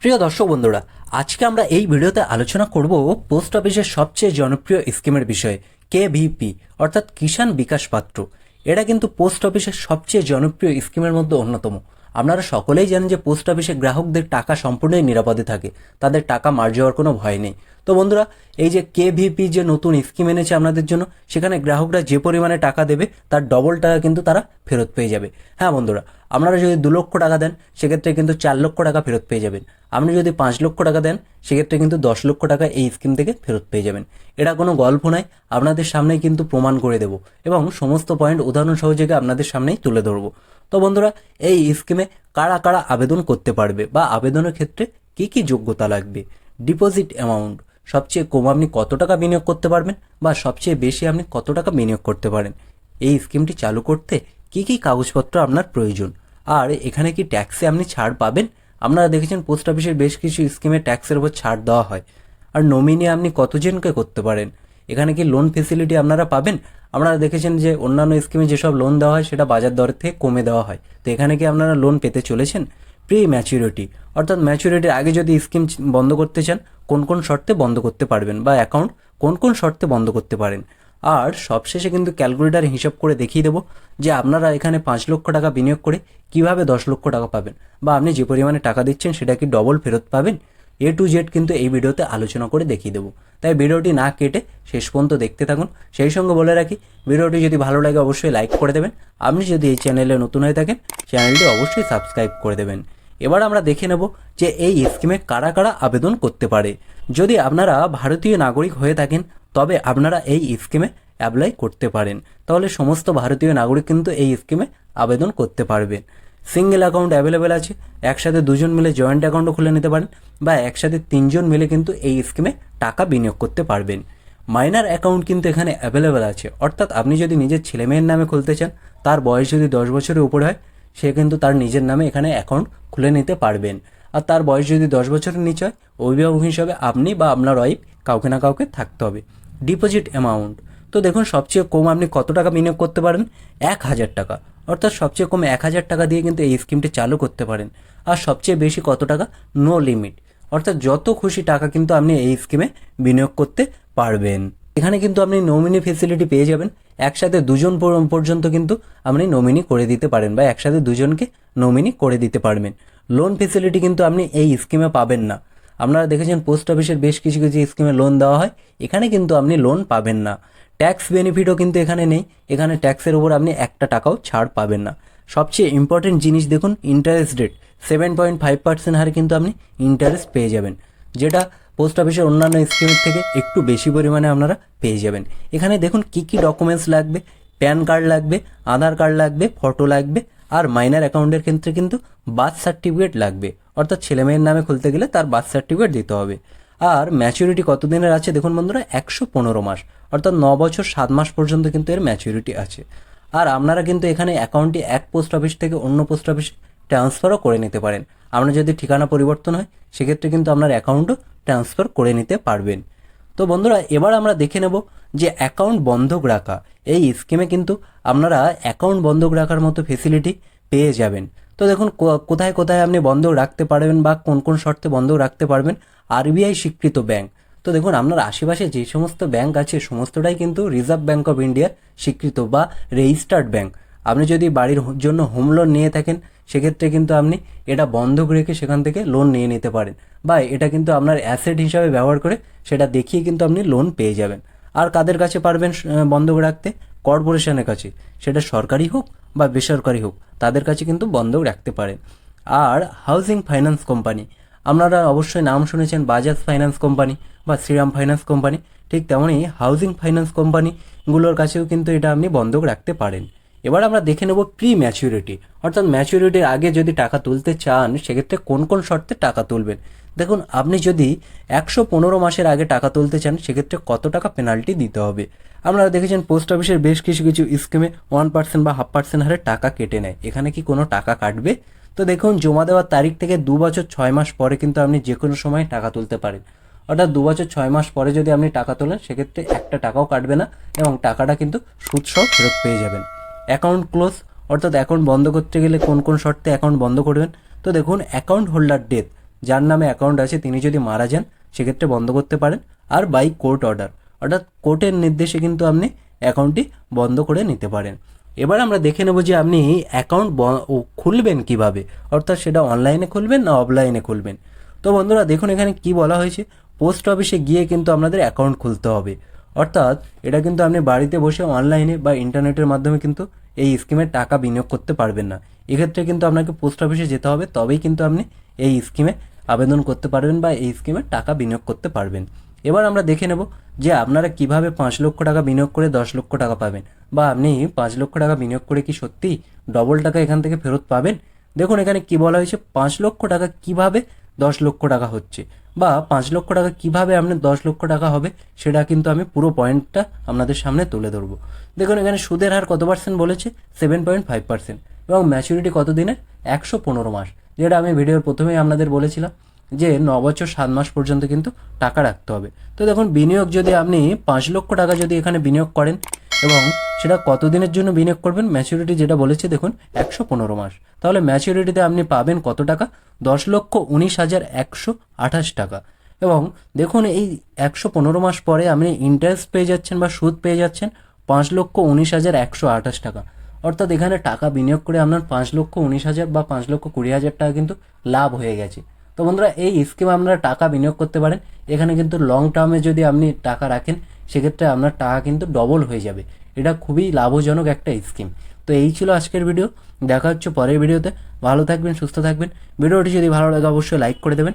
প্রিয় দর্শক বন্ধুরা, আজকে আমরা এই ভিডিওতে আলোচনা করব পোস্ট অফিসের সবচেয়ে জনপ্রিয় স্কিমের বিষয়ে, কে কেভিপি অর্থাৎ কিষাণ বিকাশ পাত্র। এটা কিন্তু পোস্ট অফিসের সবচেয়ে জনপ্রিয় স্কিমের মধ্যে অন্যতম। আপনারা সকলেই জানেন যে পোস্ট অফিসে গ্রাহকদের টাকা সম্পূর্ণই নিরাপদে থাকে, তাদের টাকা মার যাওয়ার কোনো ভয় নেই। তো বন্ধুরা, এই যে কে কেভিপি যে নতুন স্কিম এনেছে আপনাদের জন্য, সেখানে গ্রাহকরা যে পরিমাণে টাকা দেবে, তার ডবল টাকা কিন্তু তারা ফেরত পেয়ে যাবে। হ্যাঁ বন্ধুরা, আপনারা যদি দু লক্ষ টাকা দেন, সেক্ষেত্রে কিন্তু চার লক্ষ টাকা ফেরত পেয়ে যাবেন। আপনি যদি পাঁচ লক্ষ টাকা দেন, সেক্ষেত্রে কিন্তু দশ লক্ষ টাকা এই স্কিম থেকে ফেরত পেয়ে যাবেন। এটা কোনো গল্প নয়, আপনাদের সামনেই কিন্তু প্রমাণ করে দেব এবং সমস্ত পয়েন্ট উদাহরণ সহযোগে আপনাদের সামনেই তুলে ধরবো। তো বন্ধুরা, এই স্কিমে কারা কারা আবেদন করতে পারবে বা আবেদনের ক্ষেত্রে কী কী যোগ্যতা লাগবে? ডিপোজিট অ্যামাউন্ট সবচেয়ে কম আপনি কত টাকা বিনিয়োগ করতে পারবেন বা সবচেয়ে বেশি আপনি কত টাকা বিনিয়োগ করতে পারেন? এই স্কিমটি চালু করতে কি কি কাগজপত্র আপনার প্রয়োজন? আর এখানে কি ট্যাক্সে আপনি ছাড় পাবেন? আপনারা দেখেছেন পোস্ট অফিসের বেশ কিছু স্কিমে ট্যাক্সের উপর ছাড় দেওয়া হয়। আর নমিনি আপনি কতজনকে করতে পারেন? এখানে কি লোন ফেসিলিটি আপনারা পাবেন? আপনারা দেখেছেন যে অন্যান্য স্কিমে যেসব লোন দেওয়া হয়, সেটা বাজার দর থেকে কমে দেওয়া হয়। তো এখানে কি আপনারা লোন পেতে চলেছেন? প্রি ম্যাচুরিটি অর্থাৎ ম্যাচুরিটির আগে যদি স্কিম বন্ধ করতে চান, কোন কোন শর্তে বন্ধ করতে পারবেন বা অ্যাকাউন্ট কোন কোন শর্তে বন্ধ করতে পারেন? আর সবশেষে কিন্তু ক্যালকুলেটার হিসাব করে দেখিয়ে দেবো যে আপনারা এখানে পাঁচ লক্ষ টাকা বিনিয়োগ করে কীভাবে দশ লক্ষ টাকা পাবেন বা আপনি যে পরিমাণে টাকা দিচ্ছেন, সেটা কি ডবল ফেরত পাবেন? এ টু জেড কিন্তু এই ভিডিওতে আলোচনা করে দেখিয়ে দেবো। তাই ভিডিওটি না কেটে শেষ পর্যন্ত দেখতে থাকুন। সেই সঙ্গে বলে রাখি, ভিডিওটি যদি ভালো লাগে অবশ্যই লাইক করে দেবেন। আপনি যদি এই চ্যানেলে নতুন হয়ে থাকেন, চ্যানেলটি অবশ্যই সাবস্ক্রাইব করে দেবেন। এবার আমরা দেখে নেব যে এই স্কিমে কারা কারা আবেদন করতে পারে। যদি আপনারা ভারতীয় নাগরিক হয়ে থাকেন, তবে আপনারা এই স্কিমে অ্যাপ্লাই করতে পারেন। তাহলে সমস্ত ভারতীয় নাগরিক কিন্তু এই স্কিমে আবেদন করতে পারবেন। সিঙ্গেল অ্যাকাউন্ট অ্যাভেলেবেল আছে। একসাথে দুজন মিলে জয়েন্ট অ্যাকাউন্টও খুলে নিতে পারেন বা একসাথে তিনজন মিলে কিন্তু এই স্কিমে টাকা বিনিয়োগ করতে পারবেন। মাইনার অ্যাকাউন্ট কিন্তু এখানে অ্যাভেলেবেল আছে। অর্থাৎ আপনি যদি নিজের ছেলেমেয়ের নামে খুলতে চান, তার বয়স যদি দশ বছরের উপরে হয়, সে কিন্তু তার নিজের নামে এখানে অ্যাকাউন্ট খুলে নিতে পারবেন। আর তার বয়স যদি দশ বছরের নিচে হয়, অভিভাবক হিসাবে আপনি বা আপনার ওয়াইফ কাউকে না কাউকে থাকতে হবে। ডিপোজিট অ্যামাউন্ট তো দেখুন, সবচেয়ে কম আপনি কত টাকা বিনিয়োগ করতে পারেন? এক হাজার টাকা। অর্থাৎ সবচেয়ে কম এক হাজার টাকা দিয়ে কিন্তু এই স্কিমটি চালু করতে পারেন। আর সবচেয়ে বেশি কত টাকা? নো লিমিট অর্থাৎ যত খুশি টাকা কিন্তু আপনি এই স্কিমে বিনিয়োগ করতে পারবেন। এখানে কিন্তু আপনি নমিনি ফেসিলিটি পেয়ে যাবেন। একসাথে দুজন পর- পর্যন্ত কিন্তু আপনি নমিনি করে দিতে পারেন বা একসাথে দুজনকে নমিনি করে দিতে পারবেন। লোন ফেসিলিটি কিন্তু আপনি এই স্কিমে পাবেন না। আপনারা দেখেছেন পোস্ট অফিসের বেশ কিছু কিছু স্কিমে লোন দেওয়া হয়। এখানে কিন্তু আপনি লোন পাবেন না। ট্যাক্স বেনিফিটও কিন্তু এখানে নেই। এখানে ট্যাক্সের উপর আপনি একটা টাকাও ছাড় পাবেন না। সবচেয়ে ইম্পর্টেন্ট জিনিস দেখুন interest rate seven point five percent হারে কিন্তু আপনি ইন্টারেস্ট পেয়ে যাবেন, যেটা পোস্ট অফিসের অন্যান্য স্কিমের থেকে একটু বেশি পরিমাণে আপনারা পেয়ে যাবেন। এখানে দেখুন কি কি ডকুমেন্টস লাগবে প্যান কার্ড লাগবে, আধার কার্ড লাগবে ফটো লাগবে, আর মাইনার অ্যাকাউন্টের ক্ষেত্রে কিন্তু বার্থ সার্টিফিকেট লাগবে। অর্থাৎ ছেলে মেয়ের নামে খুলতে গেলে তার বার্থ সার্টিফিকেট দিতে হবে। আর ম্যাচুরিটি কতদিনের আছে? দেখুন বন্ধুরা, একশো পনেরো মাস, অর্থাৎ ন বছর সাত মাস পর্যন্ত কিন্তু এর ম্যাচুরিটি আছে। আর আপনারা কিন্তু এখানে অ্যাকাউন্টটি এক পোস্ট অফিস থেকে অন্য পোস্ট অফিসে ট্রান্সফারও করে নিতে পারেন। আপনার যদি ঠিকানা পরিবর্তন হয়, সেক্ষেত্রে কিন্তু আপনার অ্যাকাউন্টও ট্রান্সফার করে নিতে পারবেন। তো বন্ধুরা, এবার আমরা দেখে নেব যে অ্যাকাউন্ট বন্ধক রাখা, এই স্কিমে কিন্তু আপনারা অ্যাকাউন্ট বন্ধক রাখার মতো ফেসিলিটি পেয়ে যাবেন। তো দেখুন কোথায় কোথায় আপনি বন্ধক রাখতে পারবেন বা কোন কোন শর্তে বন্ধক রাখতে পারবেন, আরবিআই স্বীকৃত ব্যাংক। তো দেখুন, আপনার আশেপাশে যে সমস্ত ব্যাংক আছে, সমস্তটাই কিন্তু রিজার্ভ ব্যাংক অফ ইন্ডিয়ার স্বীকৃত বা রেজিস্টার্ড ব্যাংক। আপনি যদি বাড়ির জন্য হোম লোন নিয়ে থাকেন, সেক্ষেত্রে কিন্তু আপনি এটা বন্ধক রেখে সেখান থেকে লোন নিয়ে নিতে পারেন বা এটা কিন্তু আপনার অ্যাসেট হিসাবে ব্যবহার করে সেটা দেখিয়ে কিন্তু আপনি লোন পেয়ে যাবেন। আর কাদের কাছে পারবেন বন্ধক রাখতে? কর্পোরেশনের কাছে। সেটা সরকারি হোক বা বেসরকারি হোক। তাদের কাছে কিন্তু বন্ধক রাখতে পারে। আর হাউজিং ফাইন্যান্স কোম্পানি, আপনারা অবশ্যই নাম শুনেছেন বাজাজ ফাইন্যান্স কোম্পানি বা শ্রীরাম ফাইন্যান্স কোম্পানি, ঠিক তেমনই হাউজিং ফাইন্যান্স কোম্পানিগুলোর কাছেও কিন্তু এটা আপনি বন্ধক রাখতে পারেন। এবার আমরা দেখে নেব প্রি ম্যাচিউরিটি অর্থাৎ ম্যাচিউরিটির আগে যদি টাকা তুলতে চান, সেক্ষেত্রে কোন কোন শর্তে টাকা তুলবেন? দেখুন, আপনি যদি একশো পনেরো মাসের আগে টাকা তুলতে চান, সেক্ষেত্রে কত টাকা পেনাল্টি দিতে হবে? আপনারা দেখেছেন পোস্ট অফিসের বেশ কিছু কিছু স্কিমে ওয়ান পার্সেন্ট বা হাফ পার্সেন্ট হারে টাকা কেটে নেয়। এখানে কি কোনো টাকা কাটবে? তো দেখুন, জমা দেওয়ার তারিখ থেকে দু বছর ছয় মাস পরে কিন্তু আপনি যে কোনো সময় টাকা তুলতে পারেন। অর্থাৎ দু বছর ছয় মাস পরে যদি আপনি টাকা তোলেন, সেক্ষেত্রে একটা টাকাও কাটবে না এবং টাকাটা কিন্তু সুদসহ ফেরত পেয়ে যাবেন। অ্যাকাউন্ট ক্লোজ অর্থাৎ অ্যাকাউন্ট বন্ধ করতে গেলে কোন কোন শর্তে অ্যাকাউন্ট বন্ধ করবেন? তো দেখুন অ্যাকাউন্ট হোল্ডার ডেথ যার নামে অ্যাকাউন্ট আছে, তিনি যদি মারা যান, সেক্ষেত্রে বন্ধ করতে পারেন। আর বাই কোর্ট অর্ডার অর্থাৎ কোর্টের নির্দেশে কিন্তু আপনি অ্যাকাউন্টটি বন্ধ করে নিতে পারেন। এবার আমরা দেখে নেব যে আপনি অ্যাকাউন্ট খুলবেন কীভাবে, অর্থাৎ সেটা অনলাইনে খুলবেন না অফলাইনে খুলবেন? তো বন্ধুরা, দেখুন এখানে কি বলা হয়েছে। পোস্ট অফিসে গিয়ে কিন্তু আপনাদের অ্যাকাউন্ট খুলতে হবে। অর্থাৎ এটা কিন্তু আপনি বাড়িতে বসে অনলাইনে বা ইন্টারনেটের মাধ্যমে কিন্তু এই স্কিমে টাকা বিনিয়োগ করতে পারবেন না। এক্ষেত্রে কিন্তু আপনাকে পোস্ট অফিসে যেতে হবে, তবেই কিন্তু আপনি এই স্কিমে আবেদন করতে পারবেন বা এই স্কিমে টাকা বিনিয়োগ করতে পারবেন। এবার আমরা দেখে নেব যে আপনারা কীভাবে পাঁচ লক্ষ টাকা বিনিয়োগ করে দশ লক্ষ টাকা পাবেন বা আপনি পাঁচ লক্ষ টাকা বিনিয়োগ করে কি সত্যি ডবল টাকা এখান থেকে ফেরত পাবেন? দেখুন এখানে কি বলা হয়েছে, পাঁচ লক্ষ টাকা কীভাবে দশ লক্ষ টাকা হচ্ছে? বা পাঁচ লক্ষ টাকা কীভাবে আপনার দশ লক্ষ টাকা হবে, সেটা কিন্তু আমি পুরো পয়েন্টটা আপনাদের সামনে তুলে ধরবো। দেখুন, এখানে সুদের হার কত পার্সেন্ট বলেছে? সেভেন পয়েন্ট ফাইভ পার্সেন্ট এবং ম্যাচুরিটি কত দিনের? একশো পনেরো মাস। যেটা আমি ভিডিওর প্রথমেই আপনাদের বলেছিলাম যে ন বছর সাত মাস পর্যন্ত কিন্তু টাকা রাখতে হবে। তো দেখুন, বিনিয়োগ যদি আপনি পাঁচ লক্ষ টাকা যদি এখানে বিনিয়োগ করেন এবং সেটা কত দিনের জন্য বিনিয়োগ করবেন? ম্যাচুরিটি যেটা বলেছে, দেখুন, একশো পনেরো মাস। তাহলে ম্যাচুরিটিতে আপনি পাবেন কত টাকা? দশ লক্ষ উনিশ হাজার একশো আঠাশ টাকা। এবং দেখুন, এই একশো পনেরো মাস পরে আপনি ইন্টারেস্ট পেয়ে যাচ্ছেন বা সুদ পেয়ে যাচ্ছেন পাঁচ লক্ষ উনিশ হাজার একশো আঠাশ টাকা। অর্থাৎ এখানে টাকা বিনিয়োগ করে আপনার পাঁচ লক্ষ উনিশ হাজার বা পাঁচ লক্ষ কুড়ি হাজার টাকা কিন্তু লাভ হয়ে গেছে। তো বন্ধুরা, এই স্কিমে আপনারা টাকা বিনিয়োগ করতে পারেন। এখানে কিন্তু লং টার্মে যদি আপনি টাকা রাখেন, সেক্ষেত্রে আপনার টাকা কিন্তু ডবল হয়ে যাবে। এটা খুবই লাভজনক একটা স্কিম তো এই ছিল আজকের ভিডিও দেখা হচ্ছে পরের ভিডিওতে ভালো থাকবেন, সুস্থ থাকবেন। ভিডিওটি যদি ভালো লাগে, অবশ্যই লাইক করে দেবেন।